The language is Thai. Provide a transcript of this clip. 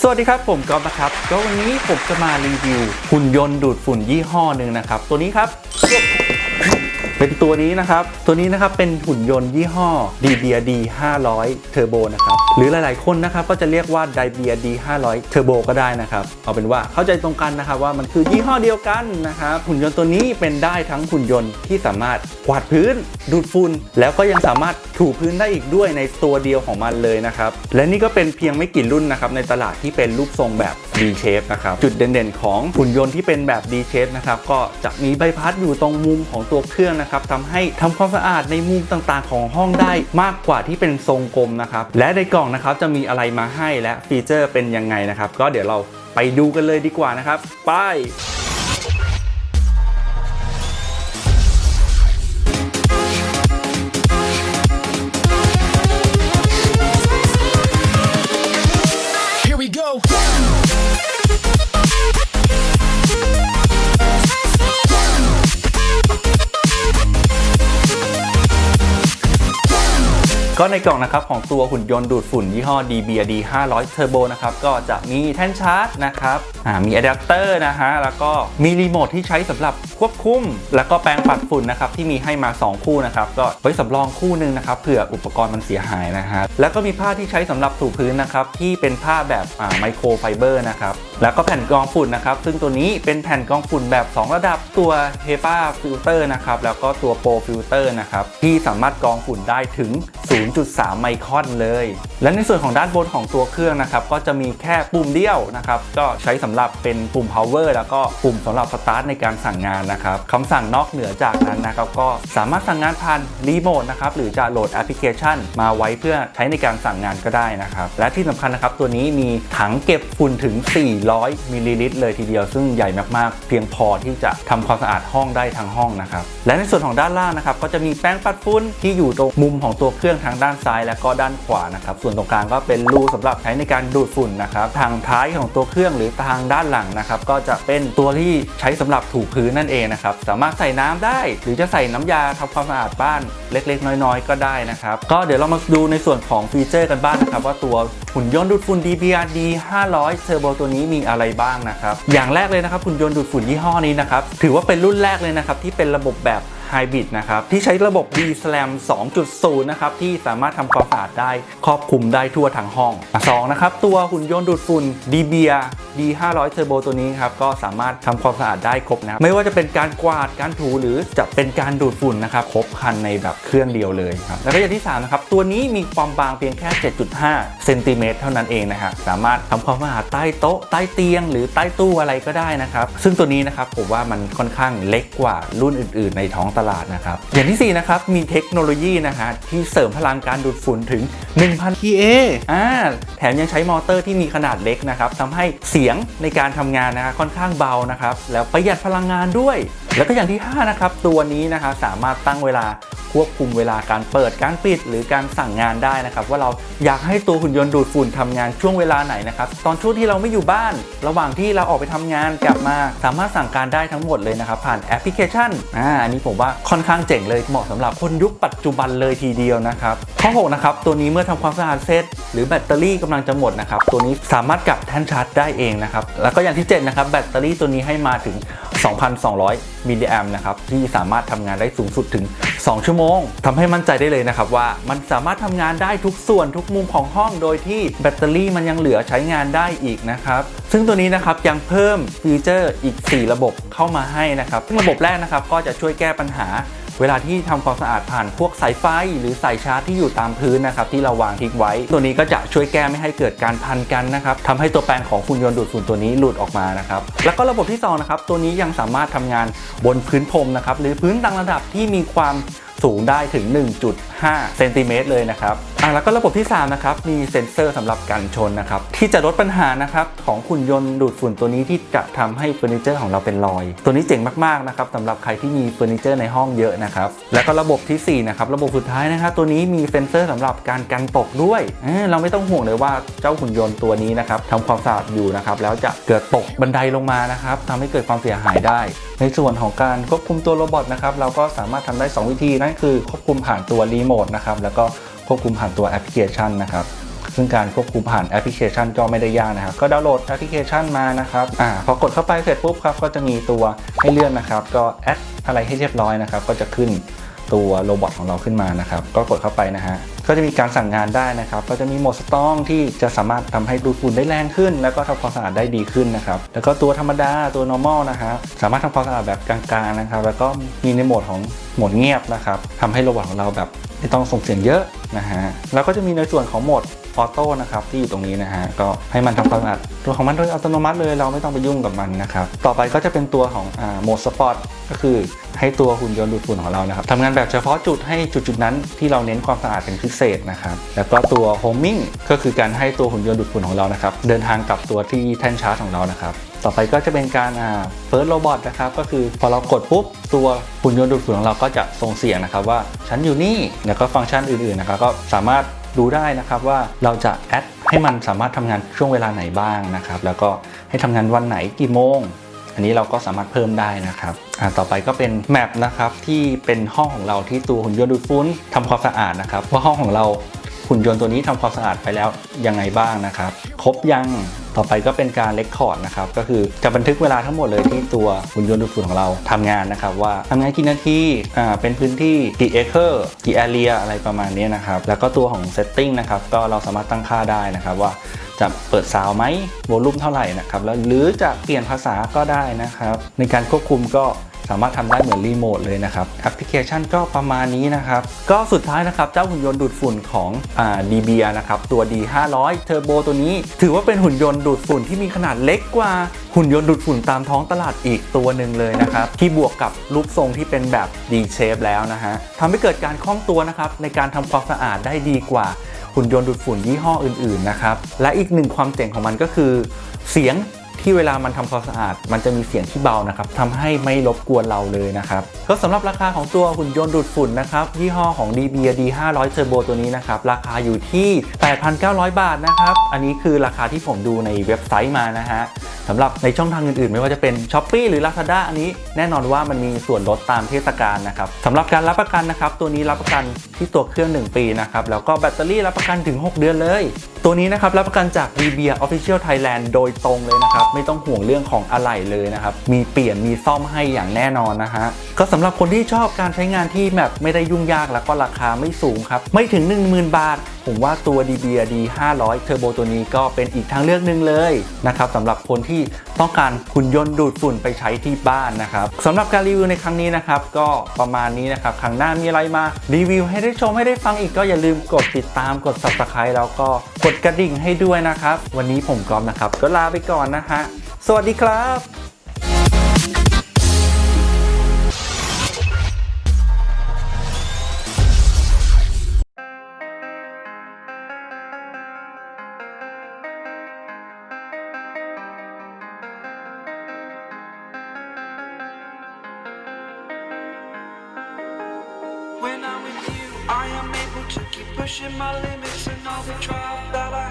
สวัสดีครับผมก๊อฟนะครับก็วันนี้ผมจะมารีวิวหุ่นยนต์ดูดฝุ่นยี่ห้อหนึ่งนะครับ ตัวนี้ครับ เป็นตัวนี้นะครับ ตัวนี้นะครับเป็นหุ่นยนต์ยี่ห้อ d b r d 500 Turbo นะครับ หรือหลายๆคนนะครับก็จะเรียกว่าไดเบียดี500 Turbo ก็ได้นะครับ เอาเป็นว่าเข้าใจตรงกันนะครับว่ามันคือยี่ห้อเดียวกันนะครับหุ่นยนต์ตัวนี้เป็นได้ทั้งหุ่นยนต์ที่สามารถกวาดพื้น ดูดฝุ่นแล้วก็ยังสามารถถูพื้นได้อีกด้วยในตัวเดียวของมันเลยนะครับและนี่ก็เป็นเพียงไม่กี่รุ่นนะครับในตลาดที่เป็นรูปทรงแบบ D shape นะครับจุดเด่นๆ ของหุ่นยนต์ที่เป็นแบบ D shape นะครับก็จะมีใบพัดอยู่ตรงมุมของตัวเครื่องนะครับทำให้ทำความสะอาดในมุมต่างๆ ของห้องได้มากกว่าที่เป็นทรงกลมนะครับและในกล่องนะครับจะมีอะไรมาให้และฟีเจอร์เป็นยังไงนะครับก็เดี๋ยวเราไปดูกันเลยดีกว่านะครับ ไป ก็ในกล่องนะครับของตัวหุ่นยนต์ดูดฝุ่นยี่ห้อ DBRD 500 Turbo นะครับก็จะมีแท่นชาร์จนะครับมีอะแดปเตอร์นะฮะแล้วก็มีรีโมทที่ใช้สำหรับควบคุม แล้วก็แปรงปัดฝุ่นนะครับที่มีให้มา 2 คู่นะครับก็ไว้สำรองคู่หนึ่งนะครับเผื่ออุปกรณ์มันเสียหายนะฮะแล้วก็มีผ้าที่ใช้สำหรับถูพื้นนะครับที่เป็นผ้าแบบไมโครไฟเบอร์นะครับแล้วก็แผ่นกรองฝุ่นนะครับซึ่งตัวนี้เป็นแผ่นกรองฝุ่นแบบ 2 ระดับตัว HEPA Filter นะครับแล้วก็ตัว Pro Filter นะครับที่สามารถกรองฝุ่นได้ถึง0.3 ไมครอนเลย และในส่วนของด้านบนของตัวเครื่องนะครับ ก็จะมีแค่ปุ่มเดียวนะครับ ก็ใช้สำหรับเป็นปุ่ม power แล้วก็ปุ่มสำหรับ start ในการสั่งงานนะครับคำสั่งนอกเหนือจากนั้นนะครับ ก็สามารถสั่งงานผ่านรีโมทนะครับ หรือจะโหลดแอปพลิเคชัน มาไว้เพื่อใช้ในการสั่งงานก็ได้นะครับ และที่สำคัญนะครับ ตัวนี้มีถังเก็บฝุ่นถึง 400 มิลลิลิตรเลยทีเดียว ซึ่งใหญ่มากๆ เพียงพอที่จะทำความสะอาดห้องได้ทั้งห้องนะครับ และในส่วนของด้านล่างนะครับ ก็จะมีแป้งปัดฝุ่นที่อยู่ตรงมุมของตัวเครื่องทางด้านซ้ายและก็ด้านขวานะครับส่วนตรงกลางก็เป็นรูสำหรับใช้ในการดูดฝุ่นนะครับทางท้ายของตัวเครื่องหรือทางด้านหลังนะครับก็จะเป็นตัวที่ใช้สำหรับถูพื้นนั่นเองนะครับสามารถใส่น้ำได้ หรือจะใส่น้ำยาทำความสะอาดบ้านเล็กๆ น้อยๆ ก็ได้นะครับก็เดี๋ยวเรามาดูในส่วนของฟีเจอร์กันบ้างนะครับว่าตัวหุ่นยนต์ดูดฝุ่น DBRD 500 Turbo ตัวนี้มีอะไรบ้างนะครับอย่างแรกเลยนะครับหุ่นยนต์ดูดฝุ่นยี่ห้อนี้นะครับถือว่าเป็นรุ่นแรกเลยนะครับที่เป็นระบบแบบ ไฮบริดนะครับที่ใช้ระบบ D Slam 2.0 นะครับที่สามารถทำความสะอาดได้ครอบคลุมได้ทั่วทั้งห้องสองนะครับ ตัวหุ่นยนต์ดูดฝุ่น DBR D 500 Turbo ตัวนี้ครับก็สามารถทำความสะอาดได้ครบนะครับไม่ว่าจะเป็นการกวาดการถูหรือจะเป็นการดูดฝุ่นนะครับครบคันในแบบเครื่องเดียวเลยครับแล้วก็อย่างที่สามนะครับตัวนี้มีความบางเพียงแค่ 7.5เซนติเมตรเท่านั้นเองนะฮะสามารถทำความสะอาดใต้โต๊ะใต้เตียง หรือใต้ตู้อะไรก็ได้นะครับซึ่งตัวนี้นะครับผมว่ามันค่อนข้างเล็กกว่ารุ่นอื่น ๆ ในท้องตลาดนะครับ อย่างที่ 4 นะครับ มีเทคโนโลยีนะฮะที่เสริมพลังการดูดฝุ่นถึง 1,000 PA อ่าแถมยังใช้มอเตอร์ที่มีขนาดเล็กนะครับทำให้เสียงในการทำงานนะฮะค่อนข้างเบานะครับแล้วประหยัดพลังงานด้วย แล้วก็อย่างที่ 5 นะครับ ตัวนี้นะคะสามารถตั้งเวลาควบคุมเวลาการเปิดการปิดหรือการสั่งงานได้นะครับ ว่าเราอยากให้ตัวหุ่นยนต์ดูดฝุ่นทำงานช่วงเวลาไหนนะครับ ตอนช่วงที่เราไม่อยู่บ้าน ระหว่างที่เราออกไปทำงานกลับมา สามารถสั่งการได้ทั้งหมดเลยนะครับ ผ่านแอปพลิเคชันอ่าอันนี้ผมว่าค่อนข้างเจ๋งเลยเหมาะสำหรับคนยุคปัจจุบันเลยทีเดียวนะครับข้อ6นะครับตัวนี้เมื่อทำความสะอาดเสร็จหรือแบตเตอรี่กำลังจะหมดนะครับตัวนี้สามารถกลับแท่นชาร์จได้เองนะครับแล้วก็อย่างที่7นะครับแบตเตอรี่ตัวนี้ให้มาถึง 2,200มิลลิแอมนะครับที่สามารถทำงานได้สูงสุดถึง 2 ชั่วโมงทำให้มั่นใจได้เลยนะครับว่ามันสามารถทำงานได้ทุกส่วนทุกมุมของห้องโดยที่แบตเตอรี่มันยังเหลือใช้งานได้อีกนะครับซึ่งตัวนี้นะครับยังเพิ่มฟีเจอร์อีก 4 ระบบเข้ามาให้นะครับซึ่งระบบแรกนะครับก็จะช่วยแก้ปัญหา เวลาที่ทำความสะอาดผ่านพวกสายไฟ หรือสายชาร์จที่อยู่ตามพื้นนะครับที่เราวางทิ้งไว้ ตัวนี้ก็จะช่วยแก้ไม่ให้เกิดการพันกันนะครับทำให้ตัวแปรงของหุ่นยนต์ดูดฝุ่นตัวนี้หลุดออกมานะครับแล้วก็ระบบที่2นะครับตัวนี้ยังสามารถทำงานบนพื้นพรมนะครับหรือพื้นต่างระดับที่มีความสูงได้ถึง 1.5 เซนติเมตรเลยนะครับอะแล้วก็ระบบที่ 3 นะครับ มีเซ็นเซอร์สำหรับกันชนนะครับ ที่จะลดปัญหานะครับของหุ่นยนต์ดูดฝุ่นตัวนี้ที่จะทำให้เฟอร์นิเจอร์ของเราเป็นรอย ตัวนี้เจ๋งมากๆนะครับสำหรับใครที่มีเฟอร์นิเจอร์ในห้องเยอะนะครับ แล้วก็ระบบทีสี่4นะครับ ระบบสุดท้ายนะครับ ตัวนี้มีเซ็นเซอร์สำหรับการกันตกด้วยเเราไม่ต้องห่วงเลยว่าเจ้าหุ่นยนต์ตัวนี้นะครับทำความสะอาดอยู่นะครับ แล้วจะเกิดตกบันไดลงมานะครับทำให้เกิดความเสียหายได้ ในส่วนของการควบคุมตัวโรบอทนะครับ เราก็สามารถทำได้ 2 วิธีนั่นคือควบคุมผ่านตัวรีโมทนะครับแล้วก็ควบคุมผ่านตัวแอปพลิเคชันนะครับซึ่งการควบคุมผ่านแอปพลิเคชันก็ไม่ได้ยากนะครับ ก็ดาวน์โหลดแอปพลิเคชันมานะครับอ่าพอกดเข้าไปเสร็จปุ๊บครับก็จะมีตัวให้เลื่อนนะครับ ก็แอดอะไรให้เรียบร้อยนะครับ ก็จะขึ้นตัวโรบอทของเราขึ้นมานะครับ ก็กดเข้าไปนะฮะก็จะมีการสั่งงานได้นะครับ ก็จะมีโหมดสตองที่จะสามารถทำให้ดูดฝุ่นได้แรงขึ้น แล้วก็ทำความสะอาดได้ดีขึ้นนะครับ แล้วก็ตัวธรรมดาตัว normal นะครับสามารถทำความสะอาดแบบกลางๆนะครับ แล้วก็มีในโหมดของโหมดเงียบนะครับทำให้โรบอทของเราแบบ ไม่ต้องส่งเสียงเยอะนะฮะแล้วก็จะมีในส่วนของโหมดออโต้นะครับที่อยู่ตรงนี้นะฮะก็ให้มันทำความสะอาดตัวของมันโดยอัตโนมัติเลยเราไม่ต้องไปยุ่งกับมันนะครับต่อไปก็จะเป็นตัวของอโหมดสปอร์ตก็คือให้ตัวหุ่นยนต์ดูดฝุ่นของเรานะครับทำงานแบบเฉพาะจุดให้จุดๆนั้นที่เราเน้นความสะอาดเป็นพิเศษนะครับแล้วก็ตัวโฮมมิ่งก็คือการให้ตัวหุ่นยนต์ดูดฝุ่นของเรานะครับเดินทางกลับตัวที่แท่นชาร์จของเรานะครับ ต่อไปก็จะเป็นการอ่าเฟิร์สโรบอทนะครับก็คือพอเรากดปุ๊บตัวหุ่นยนต์ดูดฝุ่นของเราก็จะส่งเสียงนะครับว่าฉันอยู่นี่แล้วก็ฟังก์ชันอื่นๆนะครับก็สามารถดูได้นะครับว่าเราจะแอดให้มันสามารถทำงานช่วงเวลาไหนบ้างนะครับแล้วก็ให้ทำงานวันไหนกี่โมง อันนี้เราก็สามารถเพิ่มได้นะครับอ่าต่อไปก็เป็นแมปนะครับที่เป็นห้องของเราที่ตัวหุ่นยนต์ดูดฝุ่นทำความสะอาดนะครับว่าห้องของเรา หุ่นยนต์ตัวนี้ทำความสะอาดไปแล้วยังไงบ้างนะครับ ครบยังต่อไปก็เป็นการเลคคอร์ดนะครับ ก็คือจะบันทึกเวลาทั้งหมดเลยที่ตัวหุ่นยนต์ดูดฝุ่นของเราทำงานนะครับ ว่าทำงานกี่นาทีอ่าเป็นพื้นที่กี่เอเคอร์กี่แอเรียอะไรประมาณนี้นะครับ แล้วก็ตัวของเซตติ้งนะครับก็เราสามารถตั้งค่าได้นะครับว่าจะเปิดซาวไหมโวลูมเท่าไหร่นะครับแล้วหรือจะเปลี่ยนภาษาก็ได้นะครับ ในการควบคุมก็ สามารถทำได้เหมือนรีโมทเลยนะครับแอปพลิเคชันก็ประมาณนี้นะครับ ก็สุดท้ายนะครับ เจ้าหุ่นยนต์ดูดฝุ่นของอ่า DBR นะครับ ตัว D500 Turbo ตัวนี้ ถือว่าเป็นหุ่นยนต์ดูดฝุ่นที่มีขนาดเล็กกว่าหุ่นยนต์ดูดฝุ่นตามท้องตลาดอีกตัวหนึ่งเลยนะครับ ที่บวกกับรูปทรงที่เป็นแบบ D shape แล้วนะฮะทำให้เกิดการคล่องตัวนะครับในการทำความสะอาดได้ดีกว่าหุ่นยนต์ดูดฝุ่นยี่ห้ออื่นๆนะครับและอีกหนึ่งความเจ๋งของมันก็คือ เสียง ที่เวลามันทำความสะอาด มันจะมีเสียงที่เบานะครับทำให้ไม่รบกวนเราเลยนะครับก็สำหรับราคาของตัวหุ่นยนต์ดูดฝุ่นนะครับยี่ห้อของ DBRD 500 Turbo ตัวนี้นะครับราคาอยู่ที่ 8,900 บาทนะครับอันนี้คือราคาที่ผมดูในเว็บไซต์มานะฮะสำหรับในช่องทางอื่นๆ ไม่ว่าจะเป็น s h อ p e e หรือ Lazada อันนี้แน่นอนว่ามันมีส่วนลดตามเทศกาลนะครับสำหรับการรับประกันนะครับตัวนี้รับประกันที่ตัวเครื่อง 1 ปีนะครับแล้วก็แบตเตอรี่รับประกันถึง 6 เดือนเลย ตัวนี้นะครับรับประกันจาก DBR Official Thailand โดยตรงเลยนะครับ ไม่ต้องห่วงเรื่องของอะไหล่เลยนะครับ มีเปลี่ยนมีซ่อมให้อย่างแน่นอนนะฮะก็สำหรับคนที่ชอบการใช้งานที่แบบไม่ได้ยุ่งยากแล้วก็ราคาไม่สูงครับ ไม่ถึง 10,000 บาท ผมว่าตัว DBRD 500 Turbo ตัวนี้ก็เป็นอีกทางเลือกหนึ่งเลยนะครับสำหรับคนที่ต้องการหุ่นยนต์ดูดฝุ่นไปใช้ที่บ้านนะครับสำหรับการรีวิวในครั้งนี้นะครับ ก็ประมาณนี้นะครับ ครั้งหน้ามีอะไรมา รีวิวให้ได้ชมให้ได้ฟังอีกก็อย่าลืมกดติดตามกด subscribe แล้วก็กดกระดิ่งให้ด้วยนะครับ วันนี้ผมกอมนะครับ ก็ลาไปก่อนนะฮะสวัสดีครับ keep pushing my limits and all the trials that I